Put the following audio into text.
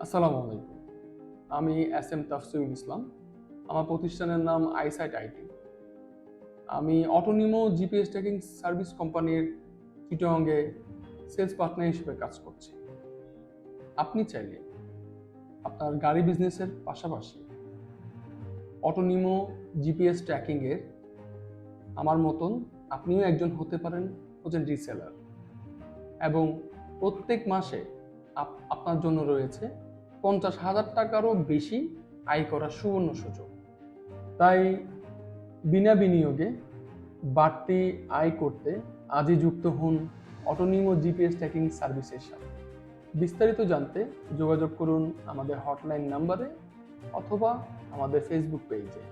আসসালামু আলাইকুম। আমি এস এম তাফসিউল ইসলাম। আমার প্রতিষ্ঠানের নাম আইসাইট আইটি। আমি অটোনিমো জিপিএস ট্র্যাকিং সার্ভিস কোম্পানির চিটংয়ে সেলস পার্টনার হিসেবে কাজ করছি। আপনি চাইলে আপনার গাড়ি বিজনেসের পাশাপাশি অটোনিমো জিপিএস ট্র্যাকিংয়ের আমার মতন আপনিও একজন হতে পারেন হচ্ছেন রিসেলার। এবং প্রত্যেক মাসে আপ- আপনার জন্য রয়েছে পঞ্চাশ হাজার টাকারও বেশি আয় করার সুবর্ণ সুযোগ। তাই বিনা বিনিয়োগে বাড়তি আয় করতে আজই যুক্ত হন অটোনিমো জিপিএস ট্র্যাকিং সার্ভিসের সাথে। বিস্তারিত জানতে যোগাযোগ করুন আমাদের হটলাইন নাম্বারে অথবা আমাদের ফেসবুক পেজে।